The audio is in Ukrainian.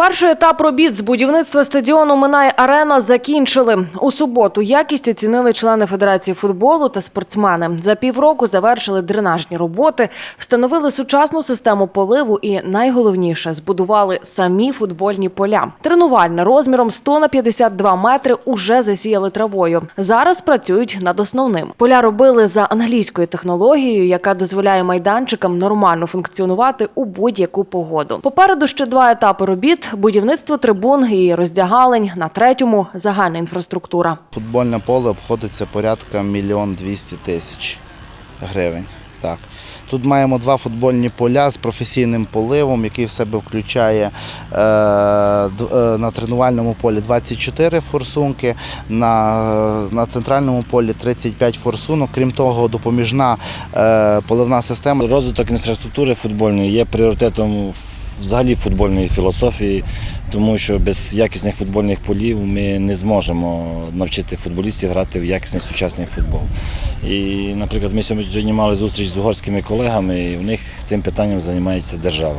Перший етап робіт з будівництва стадіону Минай Арена закінчили. У суботу якість оцінили члени Федерації футболу та спортсмени. За півроку завершили дренажні роботи, встановили сучасну систему поливу і найголовніше збудували самі футбольні поля. Тренувальне розміром 100 на 52 метри уже засіяли травою. Зараз працюють над основним. Поля робили за англійською технологією, яка дозволяє майданчикам нормально функціонувати у будь-яку погоду. Попереду ще два етапи робіт: будівництво трибун і роздягалень. На третьому загальна інфраструктура. Футбольне поле обходиться порядка мільйон двісті тисяч гривень. Так. Тут маємо два футбольні поля з професійним поливом, який в себе включає е, на тренувальному полі 24 форсунки, на, на центральному полі 35 форсунок. Крім того, допоміжна е, поливна система Розвиток інфраструктури футбольної є пріоритетом взагалі футбольної філософії, тому що без якісних футбольних полів ми не зможемо навчити футболістів грати в якісний сучасний футбол. І, наприклад, ми сьогодні мали зустріч з угорськими колегами, і в них цим питанням займається держава.